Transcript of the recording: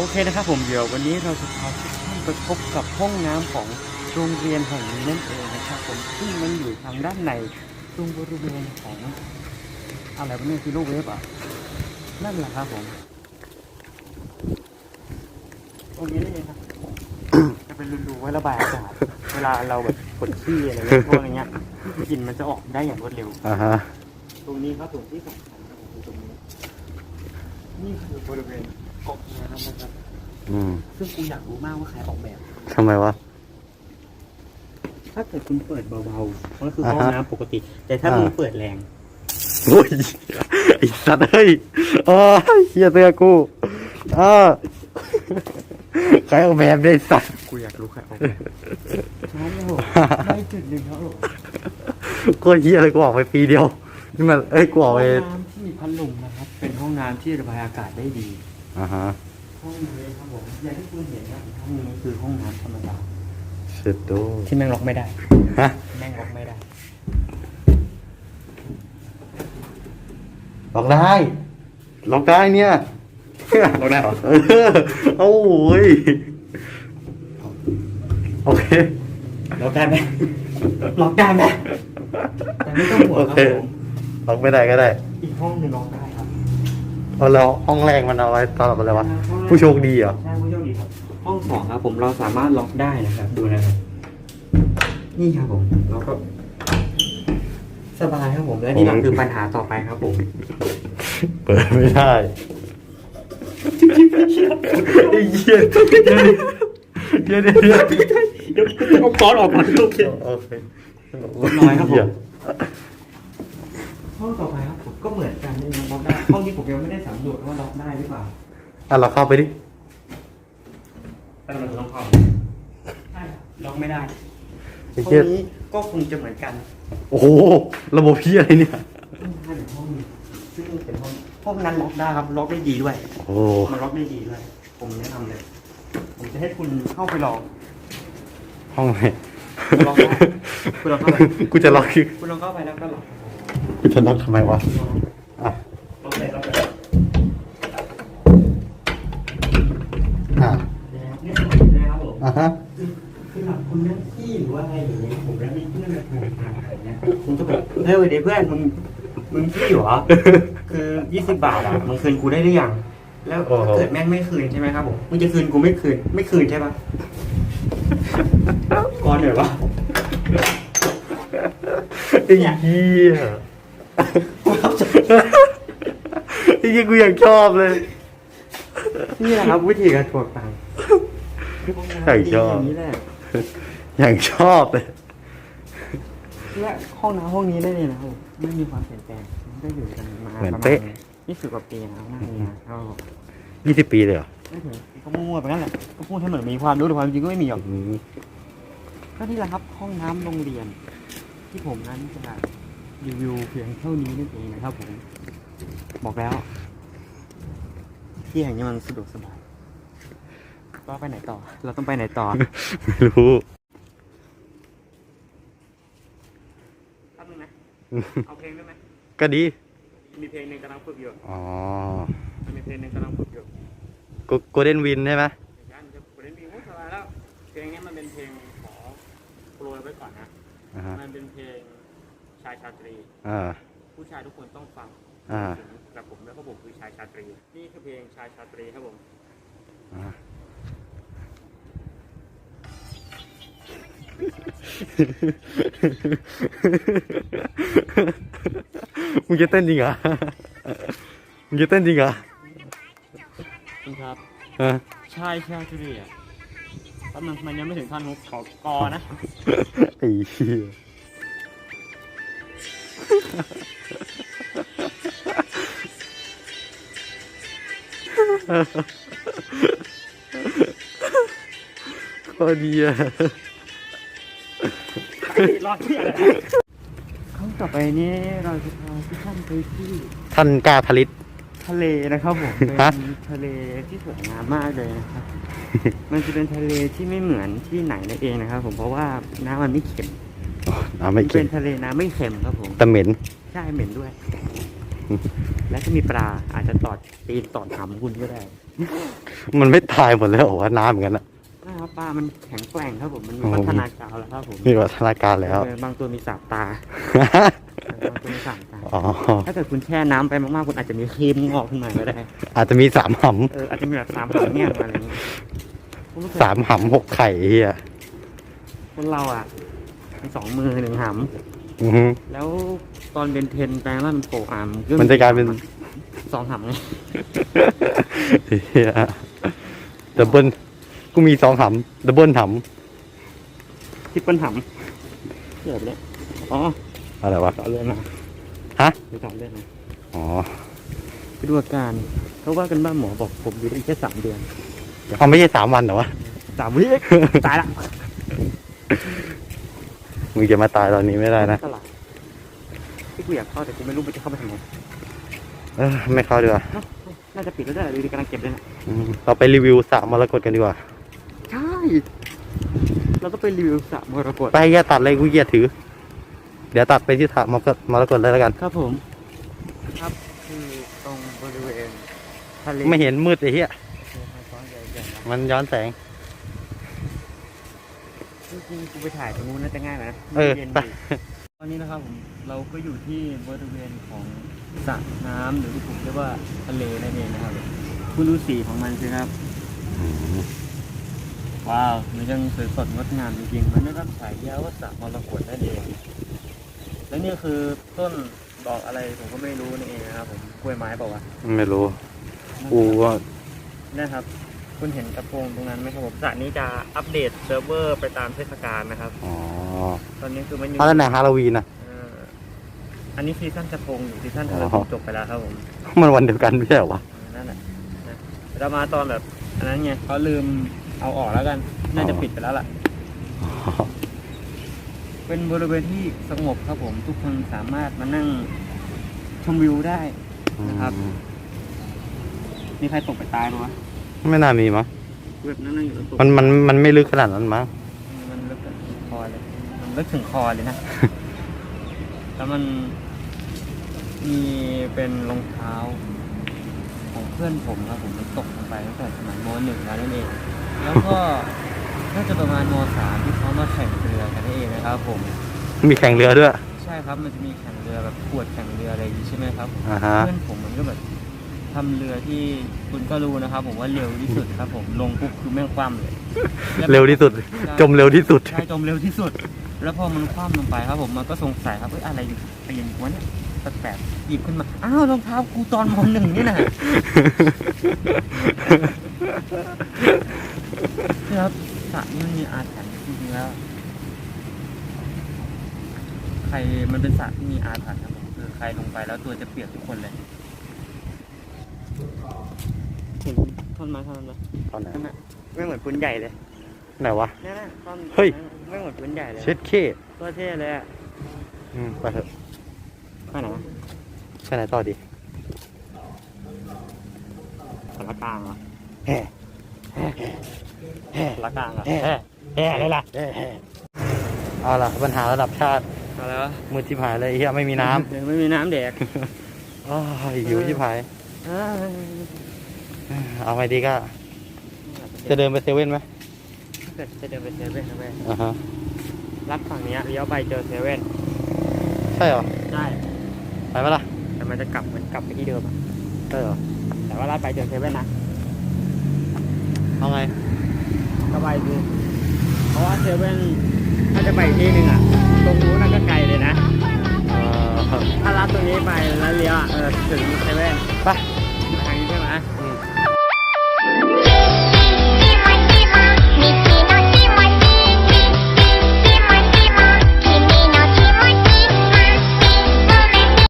โอเคนะครับผมเดี๋ยววันนี้เราจะพาทุกท่านไปพบกับห้องน้ำของโรงเรียนแห่งนี้นั่นเองนะครับผมซึ่งมันอยู่ทางด้านในตรงบริเวณของอะไรวะเนี่ยคือลูกเวฟอะนั่นแหละครับผมตรงนี้นี่เองครับจะเป็นรูๆไว้ระบายอากาศเวลาเราแบบปวดขี้อะไรเงี้ยพวกอะไรเงี้ยกลิ่นมันจะออกได้อย่างรวดเร็วอ่าฮะตรงนี้ครับผมที่สำคัญนะครับคือตรงนี้นี่คือบริเวณเกาะน้ำนะครับอืมซึ่งกูอยากรู้มากว่าใครออกแบบ ทำไมวะ ถ้าเกิดคุณเปิดเบาๆก็คืออ่าห้องฮะน้ำปกติ แต่ถ้าอ่ามึ มึงเปิดแรง โอ้ยไอสัตว์เฮ้ยอ๋อเฮียเสื้อกูอ่าใครเอาแบบได้สัตว์กูอยากรู้ใครออกแบบใช่ครับผมได้จุดหนึ่งครับผมก็เฮียเลยกูออกไปปีเดียวนี่มันเอ้ยกูออกห้ไปองน้ำที่มีพัดลมนะครับ เป็นห้องน้ำที่ระบายอากาศได้ดี อ่าฮะห้องนี้ครับผมอย่างที่คุณเห็นนะห้องนี้คือห้องน้ำธรรมดาเสร็จโตที่แม่งล็อกไม่ได้ ฮะแม่งล็อกไม่ได้ ล็อกได้ล็อกได้เนี่ยล็อกได้เหรอเออโอ้ยโอเค ล็อกได้ไหมล็อกได้ไหมแต่ไม่ต้องห่วงโอครัเคบผมล็อกไม่ได้ก็ได้ อีกห้องหนึ่งล็อกได้ครับ เอาแล้วห้องแรกมันเอาไว้ตอนอะไรวะผู้โชคดีเหรอ ใช่ผู้โชคดีครับห้องสองครับผมเราสามารถล็อกได้นะครับ ดูนะครับนี่ครับผมเราก็ สบายครับผมและนี่แหละคือปัญหาต่อไปครับผมเปิดไม่ได้ไอ้เหี้ยเดี๋ยวเดี๋ยวเดี๋ยวเดี๋ยวเดี๋ยวจะเอาก้อนออกก่อนโอเคโอเคน้อยครับผมห้องต่อไปครับผม ก็เหมือนกันนี่ล็อกได้ห้องนี้ผมยังไม่ได้สำรวจว่าล็อกได้หรือเปล่าอะเราเข้าไปดิแต่เราจะต้องเข้าใช่ครับล็อกไม่ได้ไอ้ห้อเหี้ยงนี้ก็คงจะเหมือนกันโอ้โหระบบพี่อะไรเนี่ยห้องนี้ห้องนี้ซึ่งเป็นห้องห้องนั้นล็อกได้ครับล็อกได้ดีด้วย โอ้มันล็อกได้ดีด้วย ผมแนะนำเลย ผมจะให้คุณเข้าไปลอง ห้องไหนคุณลองได้คุณลองเข้าไป กูจะล็อกคือคุณลองเข้าไปแล้วก็ล็อก กูจะล็อกทำไมวะอะล็อกเลยล็อกเลยอะนี่นะครับผมอะฮะคือหลับคุณนั่งที่หรือว่าอะไรอย่างเงี้ยผมแล้วมีเพื่อนมาโทรมาอะไรเงี้ยคุณก็แบบเฮ้ยเดี๋ยวเพื่อนมึงมึงที่เหรอคือยี่สิบบาทอะมึงคืนกูได้หรือยังแล้วถ้าเกิดแม่งไม่คืนใช่ไหมครับผมมึงจะคืนกูไม่คืนไม่คืนใช่ปะก่อนเหนื่อยวะไอ้เหี้ย ไอ้เหี้ยกูยังชอบเลย นี่แหละครับวิธีการทวงตังค์ใช่ชอบห้งน้ำดีอย่างนี้แหละยังชอบเลย และห้องน้ำห้องนี้ได้เลยนะครับผมไม่มีความเปลี่ยนแปลงมันก็อยู่กันมาเหมือนประมาณเป๊ะ ยี่สิบกว่าปีนะครับนั่งเนี่ยก็ยี่สิบปีเลยเหรอไม่ถึงก็มั่วไปงั้นแหละก็พูดให้เหมือนมีความรู้แต่ความจริงก็ไม่มีหรอกอืมก็นี่แหละครับห้องน้ำโรงเรียน ที่ผมนั้นจะ รีวิวเพียงเท่านี้นั่นเองนะครับผม บอกแล้ว ที่แห่งนี้มันสะดวกสบายก็ไปไหนต่อ เราต้องไปไหนต่อ ไม่รู้แป๊บนึงนะ เอาเพลงได้ไหมก็ดี มีเพลงหนึ่งกำลังฝึกอยู่อ๋อมันมีเพลงหนึ่งกำลังฝึกอยู่โกลเด้นวินใช่ไหมยันจะเล่นเพลงโอ้ยสบายแล้ว เพลงนี้มันเป็นเพลงขอโปรยไว้ก่อนนะอ่าฮะมันเป็นเพลง ชายชาตรี อ่า ผู้ชายทุกคนต้องฟังอ่ากับผมแล้วก็ผมคือชายชาตรี นี่คือเพลงชายชาตรีครับผม อ่ามึงจะเต้นจริงเหรอมึงจะเต้นจริงเหรอคุณครับ ฮะชายชาตรีอะแป๊บนึงมันยังไม่ถึงท่อนฮุกขอกอนะ ไอ้เหี้ย โคตรดีอะรอดที่อะไรครั้งต่อไปนี้เราจะพาทุกท่านไปที่ท่านกล้าผลิต ทะเลนะครับผมเป็นฮะทะเลที่สวยงามมากเลยนะครับ มันจะเป็นทะเลที่ไม่เหมือนที่ไหนนั่นเองนะครับ ผมเพราะว่าน้ำมันไม่เค็ม น้ำไม่มันเค็เป็มนทะเลน้ำไม่เค็มครับผมแต่เหม็น ใช่เหม็นด้วยและก็มีปลาอาจจะตอดตีนตอดหำคุณก็ได้มันไม่ตายหมดเลยเหรอวะน้ำเหมือนกันอะนะครับปลามันแข็งแกร่งครับผมมันมีโอ้โห พัฒนาการแล้วครับผมมีวัฒนาการแล้ว เออบางตัวมีสามตาบางตัวมีสามตา อ๋อ ถ้าเกิดคุณแช่น้ำไปมากๆ คุณอาจจะมีครีมงอกขึ้นมาก็ได้ อาจจะมีสามหเอออาจจะมีแบบสามหำเนี่ยมาอะไรอย่างเงี้ยคุณรู้สึำกสามหำหกไข่เฮียคนเราอะ มีสองมือหนึ่งหอือฮึำแล้วตอนเป็นเทนแปลงร่างเป็นโผล่อ่ำมันจะกลายเป็น สองหำไงเฮียดับเบิลกูมีสองหำดับเบิลหทิปเปิลหำเกือบเลยอ๋อำอะไรวะ ต่อเรื่องนะฮะ ไปต่อเรื่องนะอ๋อไปดูอาการเขาว่ากันบ้านหมอบอกผมอยู่ได้อีกแค่สามเดือนเขาไม่ใช่สามวันเหรอวะ สามวิตายละ มึงจะมาตายตอนนี้ไม่ได้นะตลาดที่กูอยากเข้าแต่กูไม่รู้มันจะเข้าไปทำไมเออไม่เข้าดีกว่าเอ้าน่าจะปิดแล้วได้ดูดิกำลังเก็บเลยนะอืมเราไปรีวิวสระมรกตกันดีกว่า ใช่เราก็ไปรีวิวสระมรกตไปอย่าตัดเลยกูเกียถือ เดี๋ยวตัดไปที่สระมรกตมรกตเลยแล้วกัน ครับผม ครับคือตรงบริเวณทะเลไม่เห็นมืดไอ้เหี้ยซ้อนใหญ่ๆนะมันย้อนแสง จริงๆกูไปถ่ายตรงนู้นน่าจะง่ายไหมนะเออ ย็นไปดีตอนนี้นะครับผมเราก็อยู่ที่บริเวณของสระน้ำหรือที่ผมเรียกว่าทะเลนั่นเองนะครับคุณดูสีของมันสิครับ ว้าวมันยังสวยสดงดงามจริงๆมันได้รับฉายาว่าสระมรกตนั่นเอง และนี่คือต้นดอกอะไรผมก็ไม่รู้นี่เองนะครับผมกล้วยไม้เปล่าวะไม่รู้กูก็นะครับ คุณเห็นกระโปรงตรงนั้นไหมครับผมสระนี้จะอัปเดตเซิร์ฟเวอร์ไปตามเทศกาลนะครับ อ๋อตอนนี้คือมันอยู่เอาแล้วไหนฮาโลวีนนะ เอ่ออันนี้ซีซั่นกระโปรงอยู่ซีซั่นเทอร์อ๋อ จบไปแล้วครับผมมันวันเดียวกันไม่ใช่เหรอวะ นั่นแหละนะเรามาตอนแบบอันนั้นไงเขาลืมเอาออกแล้วกัน น่าจะปิดไปแล้วล่ะ เป็นบริเวณที่สงบครับผม ทุกคนสามารถมานั่งชมวิวได้ นะครับ มีใครตกไปตายหรอวะ ไม่น่ามีมั้งแบบนั่งอยู่แล้วตกมันมันมันไม่ลึกขนาดนั้นมั้งมันลึกถึงคอเลย มันลึกถึงคอเลยนะ แล้วมันมีเป็นรองเท้า ของเพื่อนผมครับผมมันตกลงไปตั้งแต่สมัยมหนึ่งแล้วนั่นเอง แล้วก็น่าจะประมาณมสามที่เขามาแข่งเรือกันนั่นเองนะครับผม มีแข่งเรือด้วยใช่ครับมันจะมีแข่งเรือแบบขวดแข่งเรืออะไรอย่างนี้ใช่ไหมครับ อ่าฮะ เพื่อนผมมันก็แบบ ทำเรือที่คุณก็รู้นะครับ ผมว่าเร็วที่สุดครับผมลงปุ๊บคือแม่งคว่ำเลยแล้เร็วที่สุด จมเร็วที่สุดใช่จมเร็วที่สุด แล้วพอมันคว่ำลงไปครับผมมันก็สงสัยครับเอ้ยอะไรเปลี่ยนวะเนี่ยแปลกๆหยิบขึ้นมา อ้าวรองเท้ากูตอนมหนึ่งนี่นะนะครับสระนี่มันมีอาถรรพ์จริงๆแล้ว ใครมันเป็นสระที่มีอาถรรพ์ครับผมคือใครลงไปแล้วตัวจะเปียกทุกคนเลย เห็นท่อนไม้ท่อนนั้นไหมตอนไหนนั่นน่ะไม่เหมือนปืนใหญ่เลยไหนวะ นั่นน่ะท่อนเฮ้ย ไม่เหมือนปืนใหญ่เลยเช็ดเคตัวเท่เลยอะอืมไปเถอะไปไหนวะไปไหนต่อดีสารกลางเหรอแห่สารกลางเหรอแห่แห่อะไรล่ะแห่แห่เอาล่ะปัญหาระดับชาติอะไรวะมือชิบหายเลยไอ้เฮียไม่มีน้เดี๋ยวไม่มีน้ำแดกำอ้าวหิวชิบหาย เอ้ยเอาไงดีก็ จะเดินไปเซเว่นไหมถ้าเกิดจะเดินไปเซเว่นนะเว้ยอ่าฮะรับฝั่งเนี้ยเลี้ยวไปเจอเซเว่นใช่เหรอได้ไปไหมล่ะแต่มันจะกลับมันกลับไปที่เดิมอะใช่เหรอแต่ว่ารับไปเจอเซเว่นนะเอาไงก็ไปดูเพราะว่าเซเว่นถ้าจะไปอีกที่หนึ่งอะตรงนู้นน่ะก็ไกลเลยนะ เอ่อถ้ารับตรงนี้ไปแล้วเลี้ยวอะเออถึงเซเว่นไป